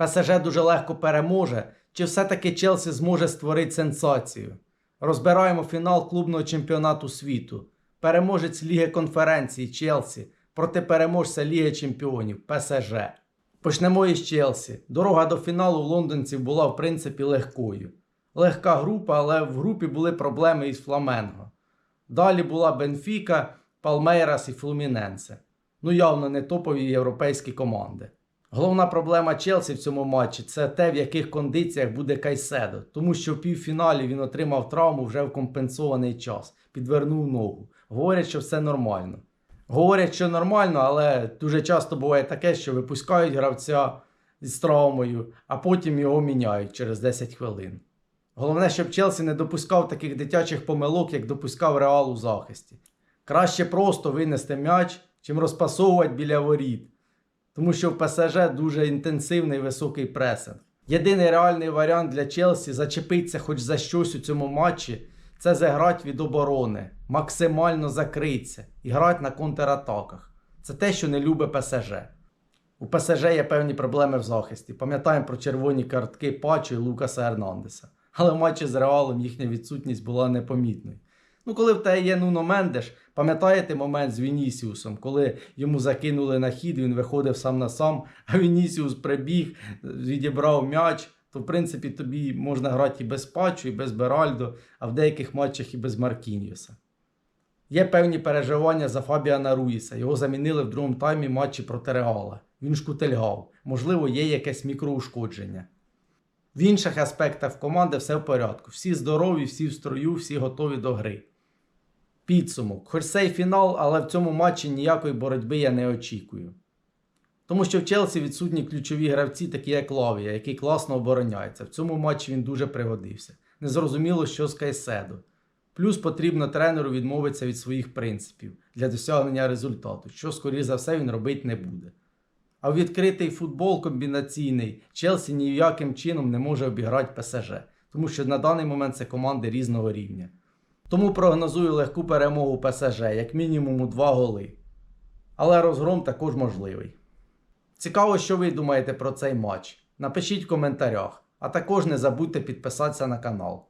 ПСЖ дуже легко переможе, чи все-таки Челсі зможе створити сенсацію? Розбираємо фінал клубного чемпіонату світу. Переможець Ліги конференції Челсі проти переможця Ліги Чемпіонів ПСЖ. Почнемо із Челсі. Дорога до фіналу лондонців була в принципі легкою. Легка група, але в групі були проблеми із Фламенго. Далі була Бенфіка, Палмейрас і Флуміненсе. Ну, явно не топові європейські команди. Головна проблема Челсі в цьому матчі це те, в яких кондиціях буде Кайседо, тому що в півфіналі він отримав травму вже в компенсований час, підвернув ногу. Говорять, що все нормально. Говорять, що нормально, але дуже часто буває таке, що випускають гравця з травмою, а потім його міняють через 10 хвилин. Головне, щоб Челсі не допускав таких дитячих помилок, як допускав Реал у захисті. Краще просто винести м'яч, чим розпасовувати біля воріт. Тому що в ПСЖ дуже інтенсивний високий пресинг. Єдиний реальний варіант для Челсі зачепитися хоч за щось у цьому матчі це заграти від оборони, максимально закритися і грати на контратаках. Це те, що не любить ПСЖ. У ПСЖ є певні проблеми в захисті. Пам'ятаємо про червоні картки Пачо і Лукаса Ернандеса. Але в матчі з Реалом їхня відсутність була непомітною. Ну, коли в тебе є Нуно Мендеш, пам'ятаєте момент з Вінісіусом, коли йому закинули на хід, він виходив сам на сам, а Вінісіус прибіг, відібрав м'яч. То, в принципі, тобі можна грати і без Пачу, і без Беральдо, а в деяких матчах і без Маркіньоса. Є певні переживання за Фабіана Руїса. Його замінили в другому таймі матчі проти Реала. Він шкутильгав. Можливо, є якесь мікроушкодження. В інших аспектах команди все в порядку. Всі здорові, всі в строю, всі готові до гри. Підсумок. Хоч цей фінал, але в цьому матчі ніякої боротьби я не очікую. Тому що в Челсі відсутні ключові гравці, такі як Лавія, який класно обороняється. В цьому матчі він дуже пригодився. Незрозуміло, що з Кайседо. Плюс потрібно тренеру відмовитися від своїх принципів для досягнення результату, що, скоріш за все, він робити не буде. А відкритий футбол комбінаційний Челсі ніяким чином не може обіграти ПСЖ, тому що на даний момент це команди різного рівня. Тому прогнозую легку перемогу ПСЖ, як мінімум у два голи. Але розгром також можливий. Цікаво, що ви думаєте про цей матч. Напишіть в коментарях, а також не забудьте підписатися на канал.